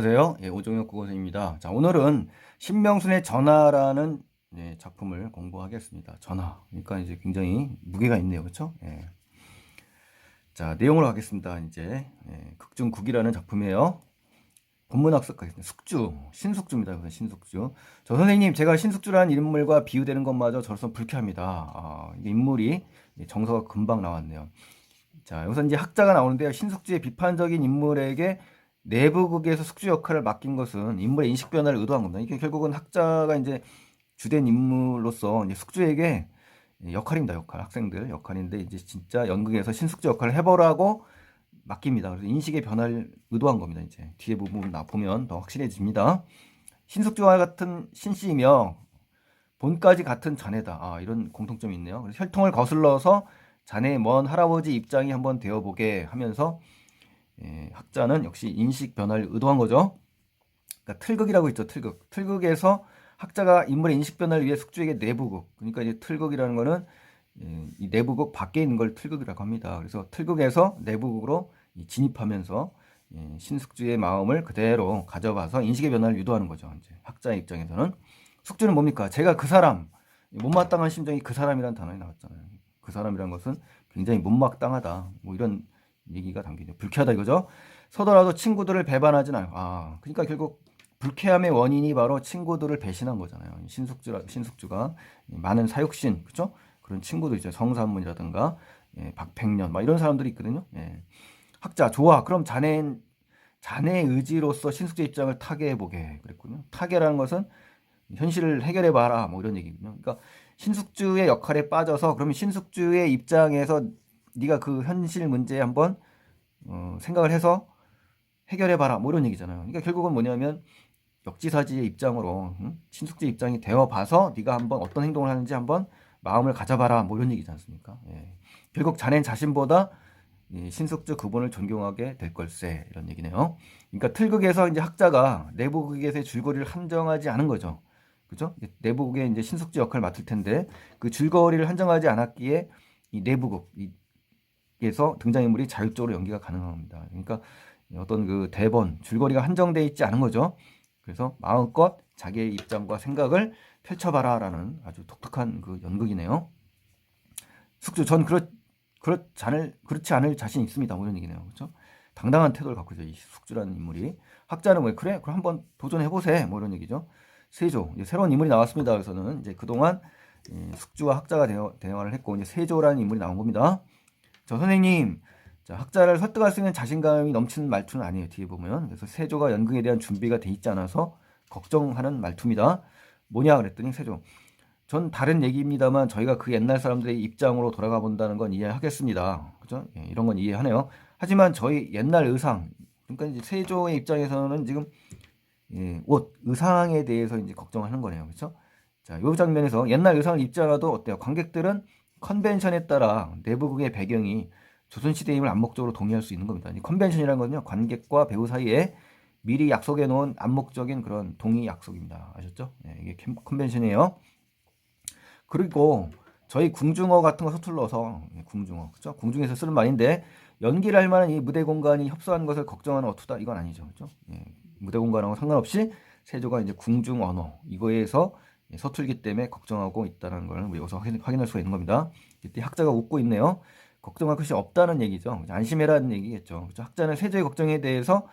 안녕하세요. 예, 오종혁 국어선생님입니다. 자, 오늘은 신명순의 전하라는 예, 작품을 공부하겠습니다. 전하. 그러니까 이제 굉장히 무게가 있네요. 그렇죠? 예. 자, 내용으로 가겠습니다. 이제 예, 극중국이라는 작품이에요. 본문학습 가겠습니다. 숙주, 신숙주입니다. 신숙주. 저 선생님, 제가 신숙주라는 인물과 비유되는 것마저 저로서 불쾌합니다. 아, 인물이 정서가 금방 나왔네요. 자, 여기서 이제 학자가 나오는데요. 신숙주의 비판적인 인물에게 내부극에서 숙주 역할을 맡긴 것은 인물의 인식 변화를 의도한 겁니다. 이게 결국은 학자가 이제 주된 인물로서 이제 숙주에게 역할입니다. 역할. 학생들 역할인데 이제 진짜 연극에서 신숙주 역할을 해보라고 맡깁니다. 그래서 인식의 변화를 의도한 겁니다. 이제 뒤에 부분 나 보면 더 확실해집니다. 신숙주와 같은 신씨이며 본까지 같은 자네다. 아, 이런 공통점이 있네요. 그래서 혈통을 거슬러서 자네의 먼 할아버지 입장이 한번 되어보게 하면서 예, 학자는 역시 인식 변화를 의도한 거죠. 그러니까 틀극이라고 있죠. 틀극. 틀극에서 학자가 인물의 인식 변화를 위해 숙주에게 내부극. 그러니까 이제 틀극이라는 거는 예, 이 내부극 밖에 있는 걸 틀극이라고 합니다. 그래서 틀극에서 내부극으로 진입하면서 예, 신숙주의 마음을 그대로 가져가서 인식의 변화를 유도하는 거죠. 이제 학자의 입장에서는 숙주는 뭡니까? 제가 그 사람 못마땅한 심정이 그 사람이라는 단어에 나왔잖아요. 그 사람이라는 것은 굉장히 못마땅하다. 뭐 이런 얘기가 담기죠. 불쾌하다 이거죠. 서더라도 친구들을 배반하진 않아요. 아, 그러니까 결국 불쾌함의 원인이 바로 친구들을 배신한 거잖아요. 신숙주 신숙주가 많은 사육신 그죠? 그런 친구도 있죠. 성산문이라든가 예, 박팽년 막 이런 사람들이 있거든요. 예. 학자 좋아. 그럼 자네 자네의 의지로서 신숙주 입장을 타개해 보게 그랬군요. 타개라는 것은 현실을 해결해 봐라 뭐 이런 얘기군요. 그러니까 신숙주의 역할에 빠져서 그러면 신숙주의 입장에서 네가 그 현실 문제에 한번 어, 생각을 해서 해결해 봐라 뭐 이런 얘기잖아요. 그러니까 결국은 뭐냐면 역지사지의 입장으로 응? 신숙지 입장이 되어 봐서 네가 한번 어떤 행동을 하는지 한번 마음을 가져봐라 뭐 이런 얘기지 않습니까? 예. 결국 자넨 자신보다 신숙주 그분을 존경하게 될 걸세 이런 얘기네요. 그러니까 틀극에서 이제 학자가 내부극에서의 줄거리를 한정하지 않은 거죠. 그죠? 내부극에 이제 신숙주 역할을 맡을 텐데 그 줄거리를 한정하지 않았기에 이 내부극 에서 등장인물이 자율적으로 연기가 가능한 겁니다. 그러니까 어떤 그 대본, 줄거리가 한정되어 있지 않은 거죠. 그래서 마음껏 자기의 입장과 생각을 펼쳐봐라라는 아주 독특한 그 연극이네요. 숙주, 전 그렇, 그렇지 않을, 그렇지 않을 자신 있습니다. 뭐 이런 얘기네요. 그렇죠? 당당한 태도를 갖고 있어요. 이 숙주라는 인물이. 학자는 뭐, 그래? 그럼 한번 도전해 보세. 뭐 이런 얘기죠. 세조. 새로운 인물이 나왔습니다. 그래서는 이제 그동안 숙주와 학자가 대화, 대화를 했고, 이제 세조라는 인물이 나온 겁니다. 저 선생님, 자, 학자를 설득할 수 있는 자신감이 넘치는 말투는 아니에요. 뒤에 보면. 그래서 세조가 연극에 대한 준비가 돼 있지 않아서 걱정하는 말투입니다. 뭐냐 그랬더니 세조. 전 다른 얘기입니다만 저희가 그 옛날 사람들의 입장으로 돌아가 본다는 건 이해하겠습니다. 그죠? 예, 이런 건 이해하네요. 하지만 저희 옛날 의상, 그러니까 이제 세조의 입장에서는 지금 예, 옷, 의상에 대해서 이제 걱정하는 거네요. 그렇죠? 자, 이 장면에서 옛날 의상을 입자라도 어때요? 관객들은 컨벤션에 따라 내부극의 배경이 조선시대임을 암묵적으로 동의할 수 있는 겁니다. 이 컨벤션이라는 건요, 관객과 배우 사이에 미리 약속해 놓은 암묵적인 그런 동의 약속입니다. 아셨죠? 네, 이게 컨벤션이에요. 그리고 저희 궁중어 같은 거 서툴러서 네, 궁중어, 그죠? 궁중에서 쓰는 말인데 연기를 할 만한 이 무대 공간이 협소한 것을 걱정하는 어투다 이건 아니죠, 그죠? 네, 무대 공간하고 상관없이 세조가 이제 궁중 언어 이거에서 예, 서툴기 때문에 걱정하고 있다는 걸 여기서 확인, 할 수가 있는 겁니다. 이때 학자가 웃고 있네요. 걱정할 것이 없다는 얘기죠. 안심해라는 얘기겠죠. 그렇죠? 학자는 세조의 걱정에 대해서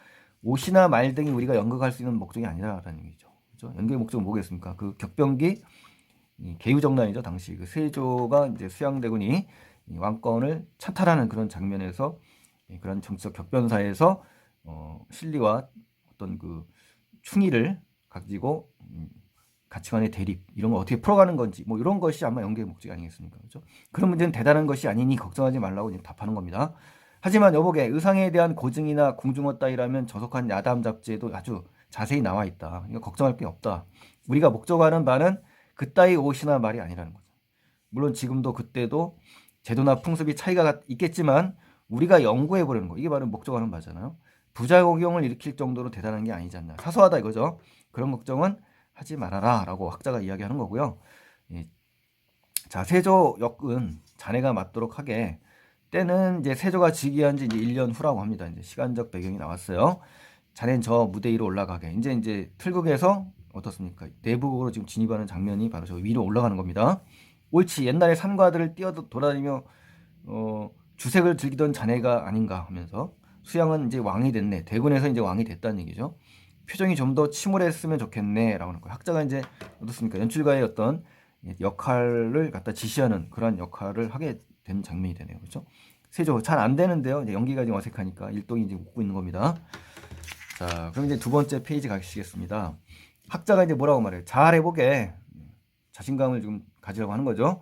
옷이나 말 등이 우리가 연극할 수 있는 목적이 아니라는 얘기죠. 그렇죠? 연극의 목적은 뭐겠습니까? 그 격변기 개유정난이죠. 당시 그 세조가 이제 수양대군이 왕권을 찬탈하는 그런 장면에서 그런 정치적 격변사에서 어, 실리와 어떤 그 충의를 가지고 가치관의 대립 이런 걸 어떻게 풀어가는 건지 뭐 이런 것이 아마 연계의 목적이 아니겠습니까? 그렇죠? 그런 문제는 대단한 것이 아니니 걱정하지 말라고 답하는 겁니다. 하지만 여보게 의상에 대한 고증이나 궁중어 따위라면 저속한 야담 잡지에도 아주 자세히 나와 있다. 이거 걱정할 게 없다. 우리가 목적하는 바는 그따위 옷이나 말이 아니라는 거죠. 물론 지금도 그때도 제도나 풍습이 차이가 있겠지만 우리가 연구해 보려는 거 이게 바로 목적하는 바잖아요. 부작용을 일으킬 정도로 대단한 게 아니지 않나. 사소하다 이거죠. 그런 걱정은 하지 말아라 라고 학자가 이야기하는 거고요. 자, 세조 역은 자네가 맞도록 하게 때는 이제 세조가 즉위한 지 이제 1년 후라고 합니다. 이제 시간적 배경이 나왔어요. 자넨 저 무대 위로 올라가게. 이제 이제 틀극에서 어떻습니까? 내부극으로 지금 진입하는 장면이 바로 저 위로 올라가는 겁니다. 옳지. 옛날에 산과들을 뛰어 돌아다니며 어, 주색을 즐기던 자네가 아닌가 하면서 수양은 이제 왕이 됐네. 대군에서 이제 왕이 됐다는 얘기죠. 표정이 좀 더 침울했으면 좋겠네라고 하는 거예요. 학자가 이제 어떻습니까? 연출가의 어떤 역할을 갖다 지시하는 그런 역할을 하게 된 장면이 되네요. 그렇죠? 세조 잘 안 되는데요. 연기가 좀 어색하니까 일동이 이제 웃고 있는 겁니다. 자, 그럼 이제 두 번째 페이지 가시겠습니다. 학자가 이제 뭐라고 말해요? 잘 해보게 자신감을 좀 가지라고 하는 거죠.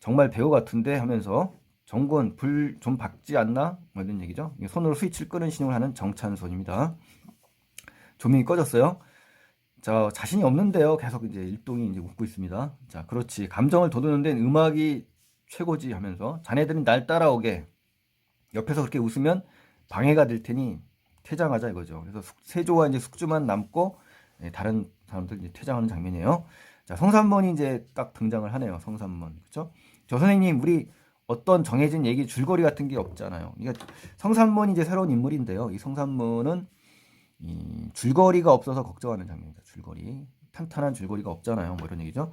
정말 배우 같은데 하면서 정권 불 좀 박지 않나? 뭐 이런 얘기죠. 손으로 스위치를 끄는 신용을 하는 정찬손입니다. 조명이 꺼졌어요. 자, 자신이 없는데요. 계속 이제 일동이 이제 웃고 있습니다. 자, 그렇지. 감정을 돋우는 데는 음악이 최고지 하면서 자네들은 날 따라오게 옆에서 그렇게 웃으면 방해가 될 테니 퇴장하자 이거죠. 그래서 세조와 이제 숙주만 남고 예, 다른 사람들 이제 퇴장하는 장면이에요. 자, 성삼번이 이제 딱 등장을 하네요. 성삼번. 그렇죠? 저 선생님, 우리 어떤 정해진 얘기 줄거리 같은 게 없잖아요. 그러니까 성삼번이 이제 새로운 인물인데요. 이 성삼번은 이 줄거리가 없어서 걱정하는 장면입니다. 줄거리. 탄탄한 줄거리가 없잖아요. 뭐 이런 얘기죠.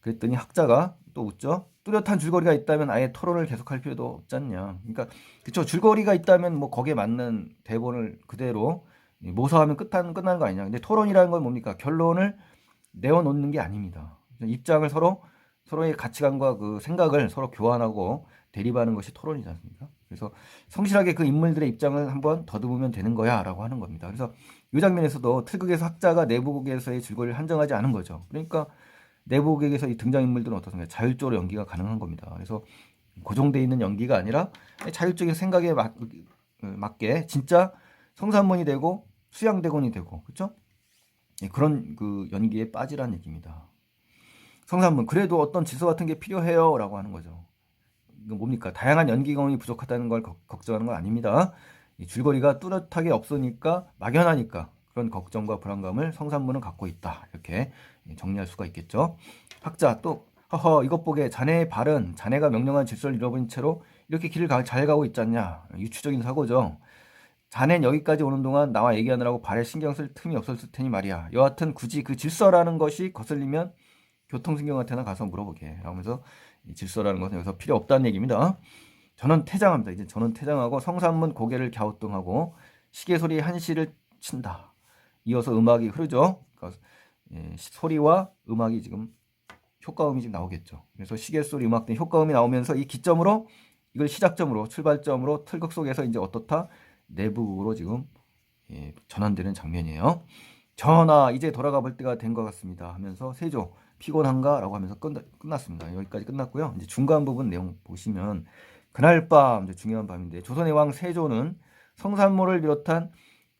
그랬더니 학자가 또 웃죠. 뚜렷한 줄거리가 있다면 아예 토론을 계속할 필요도 없지 않냐. 그러니까 그쵸 줄거리가 있다면 뭐 거기에 맞는 대본을 그대로 모사하면 끝한 끝나는 거 아니냐. 근데 토론이라는 건 뭡니까? 결론을 내어놓는 게 아닙니다. 입장을 서로 서로의 가치관과 그 생각을 서로 교환하고 대립하는 것이 토론이지 않습니까? 그래서 성실하게 그 인물들의 입장을 한번 더듬으면 되는 거야라고 하는 겁니다. 그래서 이 장면에서도 틀극에서 학자가 내부극에서의 줄거리를 한정하지 않은 거죠. 그러니까 내부극에서 이 등장인물들은 어떻습니까? 자율적으로 연기가 가능한 겁니다. 그래서 고정되어 있는 연기가 아니라 자율적인 생각에 맞, 맞게 진짜 성산문이 되고 수양대군이 되고 그렇죠? 그런 그 연기에 빠지라는 얘기입니다. 성산문 그래도 어떤 지수 같은 게 필요해요라고 하는 거죠. 뭡니까? 다양한 연기 경험이 부족하다는 걸 거, 걱정하는 건 아닙니다. 이 줄거리가 뚜렷하게 없으니까 막연하니까 그런 걱정과 불안감을 성산문은 갖고 있다. 이렇게 정리할 수가 있겠죠. 학자 또 허허 이것 보게 자네의 발은 자네가 명령한 질서를 잃어버린 채로 이렇게 길을 가, 잘 가고 있잖냐. 유추적인 사고죠. 자넨 여기까지 오는 동안 나와 얘기하느라고 발에 신경 쓸 틈이 없었을 테니 말이야. 여하튼 굳이 그 질서라는 것이 거슬리면 교통신경한테나 가서 물어보게. 라면서 질서라는 것은 여기서 필요 없다는 얘기입니다. 저는 퇴장합니다. 이제 저는 퇴장하고 성산문 고개를 갸우뚱하고 시계 소리 한시를 친다. 이어서 음악이 흐르죠. 그러니까 예, 소리와 음악이 지금 효과음이 지금 나오겠죠. 그래서 시계 소리 음악 등 효과음이 나오면서 이 기점으로 이걸 시작점으로 출발점으로 틀극 속에서 이제 어떻다 내부로 지금 예, 전환되는 장면이에요. 전하 이제 돌아가 볼 때가 된 것 같습니다. 하면서 세조 피곤한가라고 하면서 끝, 끝났습니다. 여기까지 끝났고요. 이제 중간 부분 내용 보시면 그날 밤 이제 중요한 밤인데 조선의 왕 세조는 성산모를 비롯한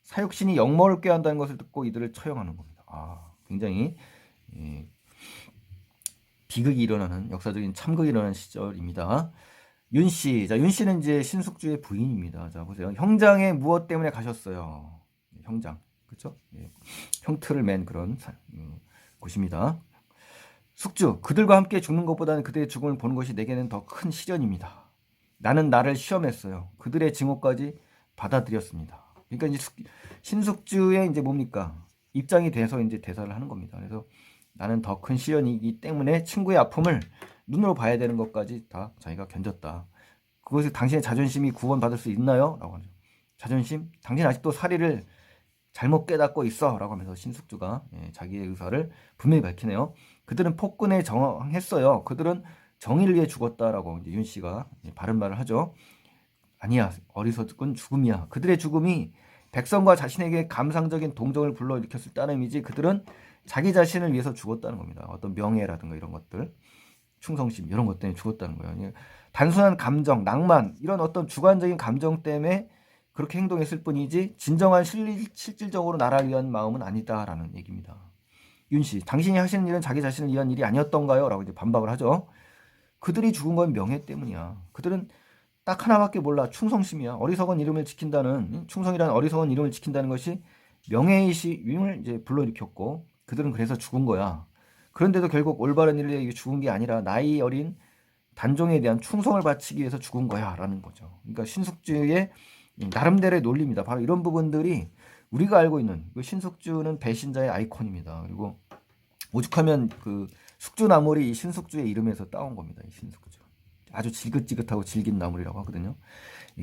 사육신이 역모를 꾀한다는 것을 듣고 이들을 처형하는 겁니다. 아, 굉장히 예, 비극이 일어나는 역사적인 참극이 일어나는 시절입니다. 윤 씨, 자, 윤 씨는 이제 신숙주의 부인입니다. 자, 보세요. 형장에 무엇 때문에 가셨어요? 형장, 그렇죠? 예, 형틀을 맨 그런 사, 음, 곳입니다. 숙주, 그들과 함께 죽는 것보다는 그들의 죽음을 보는 것이 내게는 더 큰 시련입니다. 나는 나를 시험했어요. 그들의 증오까지 받아들였습니다. 그러니까 이제 숙, 신숙주의 이제 뭡니까? 입장이 돼서 이제 대사를 하는 겁니다. 그래서 나는 더 큰 시련이기 때문에 친구의 아픔을 눈으로 봐야 되는 것까지 다 자기가 견뎠다. 그것이 당신의 자존심이 구원받을 수 있나요? 라고 하죠. 자존심? 당신 아직도 사리를 잘못 깨닫고 있어. 라고 하면서 신숙주가 예, 자기의 의사를 분명히 밝히네요. 그들은 폭군에 정했어요. 그들은 정의를 위해 죽었다라고 이제 윤 씨가 바른 말을 하죠. 아니야, 어리석은 죽음이야. 그들의 죽음이 백성과 자신에게 감상적인 동정을 불러일으켰을 따름이지 그들은 자기 자신을 위해서 죽었다는 겁니다. 어떤 명예라든가 이런 것들, 충성심 이런 것 때문에 죽었다는 거예요. 단순한 감정, 낭만 이런 어떤 주관적인 감정 때문에 그렇게 행동했을 뿐이지 진정한 실, 실질적으로 나라를 위한 마음은 아니다라는 얘기입니다. 윤 씨, 당신이 하시는 일은 자기 자신을 위한 일이 아니었던가요? 라고 이제 반박을 하죠. 그들이 죽은 건 명예 때문이야. 그들은 딱 하나밖에 몰라. 충성심이야. 어리석은 이름을 지킨다는, 충성이라는 어리석은 이름을 지킨다는 것이 명예의식을 이제 불러일으켰고, 그들은 그래서 죽은 거야. 그런데도 결국 올바른 일을 위해 죽은 게 아니라 나이 어린 단종에 대한 충성을 바치기 위해서 죽은 거야. 라는 거죠. 그러니까 신숙주의 나름대로의 논리입니다. 바로 이런 부분들이 우리가 알고 있는 그 신숙주는 배신자의 아이콘입니다. 그리고 오죽하면 그 숙주 나물이 이 신숙주의 이름에서 따온 겁니다. 이 신숙주. 아주 지긋지긋하고 질긴 나물이라고 하거든요.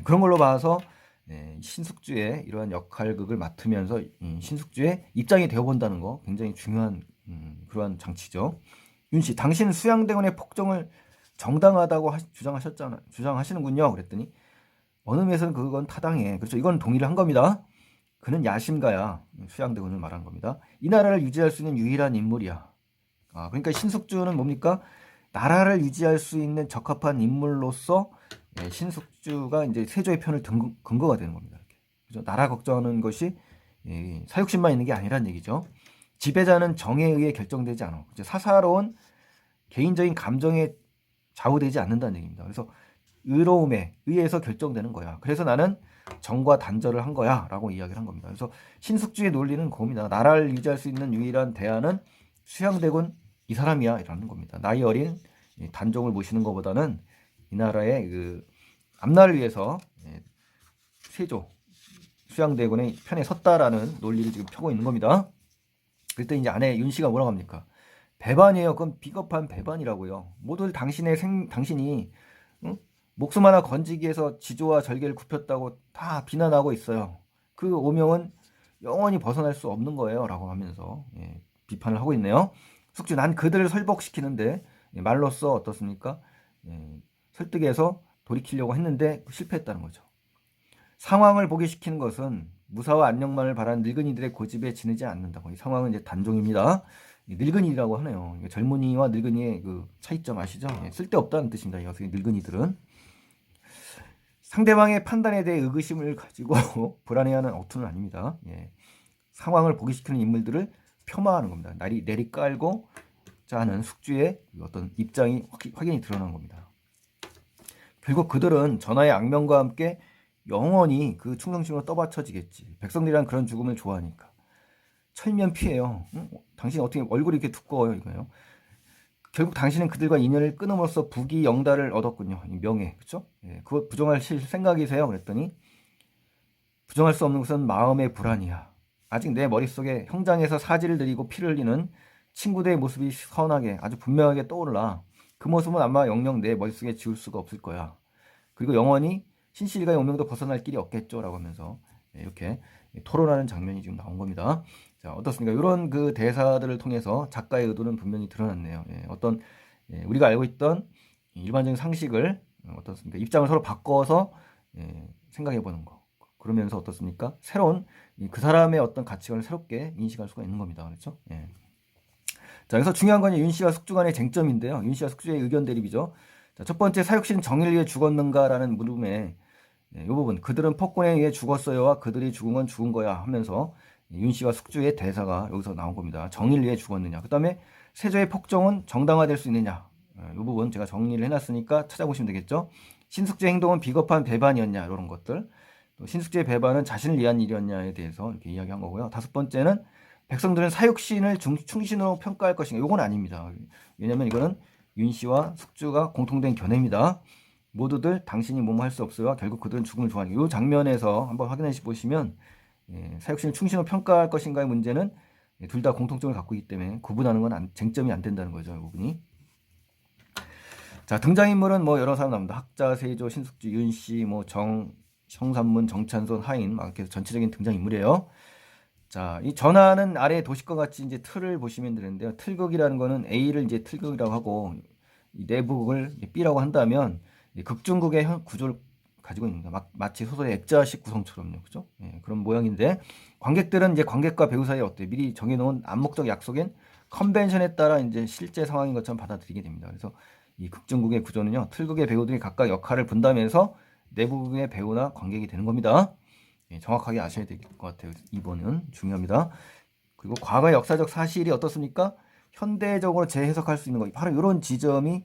그런 걸로 봐서 네, 신숙주의 이러한 역할극을 맡으면서 신숙주의 입장이 되어본다는 거 굉장히 중요한 음, 그러한 장치죠. 윤 씨, 당신 수양대원의 폭정을 정당하다고 하, 주장하셨잖아, 주장하시는군요. 그랬더니 어느 면에서는 그건 타당해. 그렇죠. 이건 동의를 한 겁니다. 그는 야심가야. 수양대군을 말한 겁니다. 이 나라를 유지할 수 있는 유일한 인물이야. 아, 그러니까 신숙주는 뭡니까? 나라를 유지할 수 있는 적합한 인물로서 예, 신숙주가 이제 세조의 편을 등, 근거가 되는 겁니다. 그죠? 나라 걱정하는 것이 예, 사육심만 있는 게 아니란 얘기죠. 지배자는 정에 의해 결정되지 않아. 사사로운 개인적인 감정에 좌우되지 않는다는 얘기입니다. 그래서 의로움에 의해서 결정되는 거야. 그래서 나는 정과 단절을 한 거야. 라고 이야기를 한 겁니다. 그래서 신숙주의 논리는 그겁니다. 나라를 유지할 수 있는 유일한 대안은 수양대군 이 사람이야. 라는 겁니다. 나이 어린 단종을 모시는 것보다는 이 나라의 그 앞날을 위해서 예, 세조 수양대군의 편에 섰다라는 논리를 지금 펴고 있는 겁니다. 그랬더니 이제 아내 윤 씨가 뭐라고 합니까? 배반이에요. 그건 비겁한 배반이라고요. 모두 당신의 생, 당신이 응? 목숨 하나 건지기 위해서 지조와 절개를 굽혔다고 다 비난하고 있어요. 그 오명은 영원히 벗어날 수 없는 거예요. 라고 하면서 예, 비판을 하고 있네요. 숙주, 난 그들을 설복시키는데 예, 말로써 어떻습니까? 예, 설득해서 돌이키려고 했는데 실패했다는 거죠. 상황을 보게 시키는 것은 무사와 안녕만을 바라는 늙은이들의 고집에 지내지 않는다고. 이 상황은 이제 단종입니다. 늙은이라고 하네요. 젊은이와 늙은이의 그 차이점 아시죠? 예, 쓸데없다는 뜻입니다. 여기서 늙은이들은. 상대방의 판단에 대해 의구심을 가지고 불안해하는 어투는 아닙니다. 예. 상황을 보기 시키는 인물들을 폄하하는 겁니다. 날이 내리 깔고 자는 숙주의 어떤 입장이 확연히 드러난 겁니다. 결국 그들은 전하의 악명과 함께 영원히 그 충성심으로 떠받쳐지겠지. 백성들이란 그런 죽음을 좋아하니까. 철면 피해요. 응? 당신 어떻게 얼굴이 이렇게 두꺼워요, 이거요. 결국 당신은 그들과 인연을 끊음으로써 부귀 영달을 얻었군요. 명예, 그렇죠? 예, 그것 부정하실 생각이세요? 그랬더니 부정할 수 없는 것은 마음의 불안이야. 아직 내 머릿속에 형장에서 사지를 들이고 피를 흘리는 친구들의 모습이 선하게 아주 분명하게 떠올라. 그 모습은 아마 영영 내 머릿속에 지울 수가 없을 거야. 그리고 영원히 신실과의 운명도 벗어날 길이 없겠죠라고 하면서 예, 이렇게 토론하는 장면이 지금 나온 겁니다. 자, 어떻습니까? 이런 그 대사들을 통해서 작가의 의도는 분명히 드러났네요. 예, 어떤 예, 우리가 알고 있던 일반적인 상식을 어, 어떻습니까? 입장을 서로 바꿔서 예, 생각해 보는 거. 그러면서 어떻습니까? 새로운 그 사람의 어떤 가치관을 새롭게 인식할 수가 있는 겁니다. 그렇죠? 예. 자, 그래서 중요한 건 윤 씨와 숙주 간의 쟁점인데요. 윤 씨와 숙주의 의견 대립이죠. 자, 첫 번째 사육신 정의를 위해 죽었는가라는 물음에 이 예, 부분 그들은 폭군에 의해 죽었어요와 그들이 죽은 건 죽은 거야 하면서 윤 씨와 숙주의 대사가 여기서 나온 겁니다. 정의를 위해 죽었느냐. 그 다음에 세조의 폭정은 정당화될 수 있느냐. 이 예, 부분 제가 정리를 해놨으니까 찾아보시면 되겠죠. 신숙주의 행동은 비겁한 배반이었냐. 이런 것들. 또 신숙주의 배반은 자신을 위한 일이었냐에 대해서 이렇게 이야기한 거고요. 다섯 번째는 백성들은 사육신을 충신으로 평가할 것인가. 이건 아닙니다. 왜냐하면 이거는 윤 씨와 숙주가 공통된 견해입니다. 모두들 당신이 뭐뭐 할 수 없어요. 결국 그들은 죽음을 좋아하는 이 장면에서 한번 확인해 보시면 예, 사육신을 충신으로 평가할 것인가의 문제는 예, 둘다 공통점을 갖고 있기 때문에 구분하는 건 안, 쟁점이 안 된다는 거죠. 이 부분이. 자 등장인물은 뭐 여러 사람 나옵니다. 학자, 세조, 신숙주, 윤씨, 뭐 정, 성산문, 정찬손, 하인 막 이렇게 전체적인 등장인물이에요. 자, 이 전하는 아래 도식과 같이 이제 틀을 보시면 되는데요. 틀극이라는 거는 A를 이제 틀극이라고 하고 이 내부극을 B라고 한다면 극중극의 구조를 가지고 있는 거 마치 소설의 액자식 구성처럼요. 그죠? 예, 그런 모양인데 관객들은 이제 관객과 배우 사이에 어때 미리 정해놓은 암묵적 약속인 컨벤션에 따라 이제 실제 상황인 것처럼 받아들이게 됩니다. 그래서 이 극중극의 구조는요. 틀극의 배우들이 각각 역할을 분담해서 내부극의 배우나 관객이 되는 겁니다. 예, 정확하게 아셔야 될 것 같아요. 이번은 중요합니다. 그리고 과거의 역사적 사실이 어떻습니까? 현대적으로 재해석할 수 있는 거 바로 이런 지점이 예,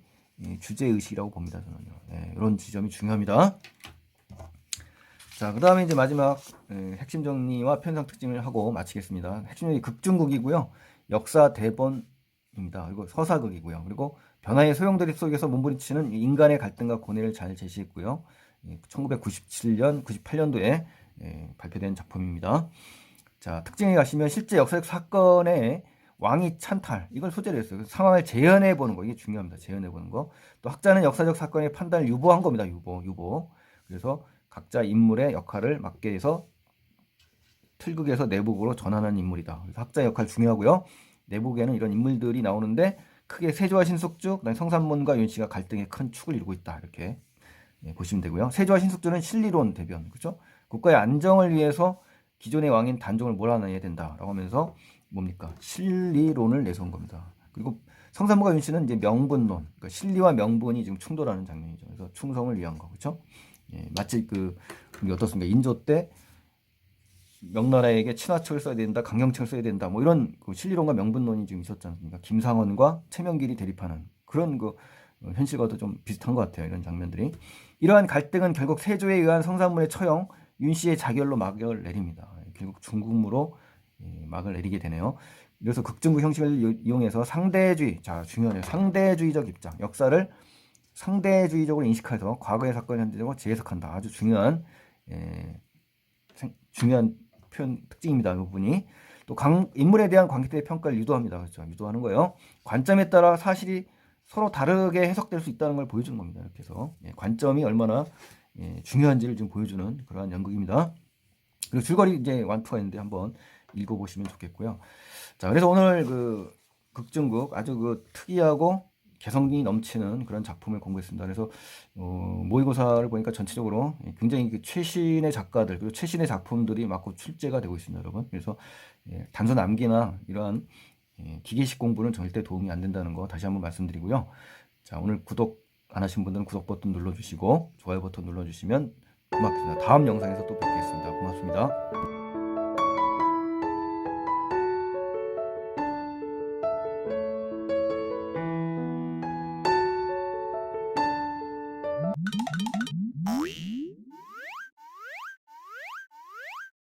주제 의식이라고 봅니다. 저는요. 예, 이런 지점이 중요합니다. 자, 그 다음에 이제 마지막 예, 핵심 정리와 편성 특징을 하고 마치겠습니다. 핵심 정리 극중극이고요. 역사 대본입니다. 그리고 서사극이고요. 그리고 변화의 소용돌이 속에서 몸부림치는 인간의 갈등과 고뇌를 잘 제시했고요. 1997년, 98년도에 발표된 작품입니다. 자, 특징에 가시면 실제 역사적 사건에 왕이 찬탈 이걸 소재로 했어요. 상황을 재현해 보는 거 이게 중요합니다. 재현해 보는 거. 또 학자는 역사적 사건의 판단을 유보한 겁니다. 유보, 유보. 그래서 각자 인물의 역할을 맡게 해서 틀극에서 내북으로 전환하는 인물이다. 그래서 학자 역할 중요하고요. 내북에는 이런 인물들이 나오는데 크게 세조와 신숙주, 성산문과 윤씨가 갈등의 큰 축을 이루고 있다. 이렇게 예, 보시면 되고요. 세조와 신숙주는 실리론 대변, 그렇죠? 국가의 안정을 위해서 기존의 왕인 단종을 몰아내야 된다라고 하면서 뭡니까? 실리론을 내세운 겁니다. 그리고 성산문과 윤씨는 이제 명분론, 그러니까 실리와 명분이 지금 충돌하는 장면이죠. 그래서 충성을 위한 거, 그렇죠? 예, 마치 그 어떻습니까? 인조 때 명나라에게 친화책을 써야 된다, 강경책을 써야 된다, 뭐 이런 그 실리론과 명분론이 지금 있었지 않습니까? 김상원과 최명길이 대립하는 그런 그 어, 현실과도 좀 비슷한 것 같아요. 이런 장면들이. 이러한 갈등은 결국 세조에 의한 성산문의 처형, 윤 씨의 자결로 막을 내립니다. 결국 중국무로 예, 막을 내리게 되네요. 그래서 극중국 형식을 이- 이용해서 상대주의, 자 중요해요. 상대주의적 입장, 역사를 상대주의적으로 인식해서 과거의 사건 현재적으로 재해석한다. 아주 중요한 예, 생- 중요한 표현 특징입니다. 이 부분이 또 강, 인물에 대한 관객들의 평가를 유도합니다. 그렇죠? 유도하는 거예요. 관점에 따라 사실이 서로 다르게 해석될 수 있다는 걸 보여주는 겁니다. 이렇게 해서 예, 관점이 얼마나 예, 중요한지를 좀 보여주는 그러한 연극입니다. 그리고 줄거리 이제 완투가 있는데 한번 읽어보시면 좋겠고요. 자, 그래서 오늘 그 극중극 아주 그 특이하고 개성이 넘치는 그런 작품을 공부했습니다. 그래서 어, 모의고사를 보니까 전체적으로 굉장히 그 최신의 작가들 그리고 최신의 작품들이 마구 출제가 되고 있습니다, 여러분. 그래서 예, 단순 암기나 이러한 예, 기계식 공부는 절대 도움이 안 된다는 거 다시 한번 말씀드리고요. 자, 오늘 구독 안 하신 분들은 구독 버튼 눌러주시고 좋아요 버튼 눌러주시면 고맙습니다. 다음 영상에서 또 뵙겠습니다. 고맙습니다.